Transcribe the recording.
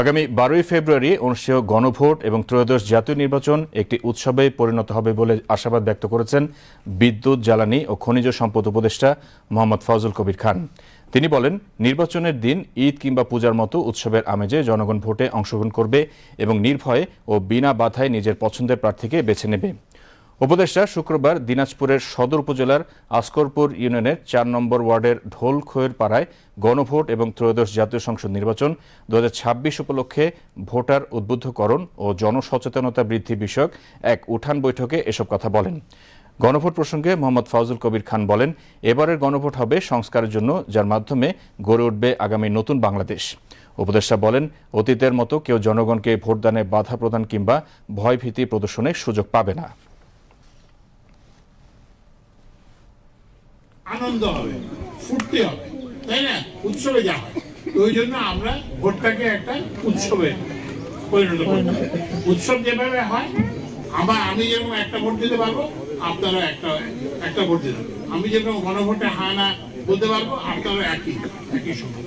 আগামী বারোই ফেব্রুয়ারি অনুষ্ঠেয় গণভোট এবং ত্রয়োদশ জাতীয় নির্বাচন একটি উৎসবে পরিণত হবে বলে আশাবাদ ব্যক্ত করেছেন বিদ্যুৎ, জ্বালানি ও খনিজ সম্পদ উপদেষ্টা মোহাম্মদ ফজল কবির খান। তিনি বলেন, নির্বাচনের দিন ঈদ কিংবা পূজার মতো উৎসবের আমেজে জনগণ ভোটে অংশগ্রহণ করবে এবং নির্ভয়ে ও বিনা বাধায় নিজের পছন্দের প্রার্থীকে বেছে নেবে। উপদেষ্টা শুক্রবার দিনাজপুরের সদর উপজেলার আসকরপুর ইউনিয়নের চার নম্বর ওয়ার্ডের ঢোলখোয়ের পাড়ায় গণভোট এবং ত্রয়োদশ জাতীয় সংসদ নির্বাচন দু হাজার ছাব্বিশ উপলক্ষে ভোটার উদ্বুদ্ধকরণ ও জনসচেতনতা বৃদ্ধি বিষয়ক এক উঠান বৈঠকে এসব কথা বলেন। গণভোট প্রসঙ্গে মোহাম্মদ ফাউজুল কবির খান বলেন, এবারের গণভোট হবে সংস্কারের জন্য, যার মাধ্যমে গড়ে উঠবে আগামী নতুন বাংলাদেশ। উপদেষ্টা বলেন, অতীতের মতো কেউ জনগণকে ভোটদানে বাধা প্রদান কিংবা ভয়ভীতি প্রদর্শনের সুযোগ পাবে না। আনন্দ হবে, ফুর্তি হবে, তাই না? উৎসবে যা হয়। ওই জন্য আমরা ভোটটাকে একটা উৎসবে পরিণত করব উৎসব যেভাবে হয়, আবার আমি যেরকম একটা ভোট দিতে পারব আপনারা একটা একটা ভোট দিতে আমি যেরকম গণভোটে হা না বলতে পারব আপনারা একই একই সময়।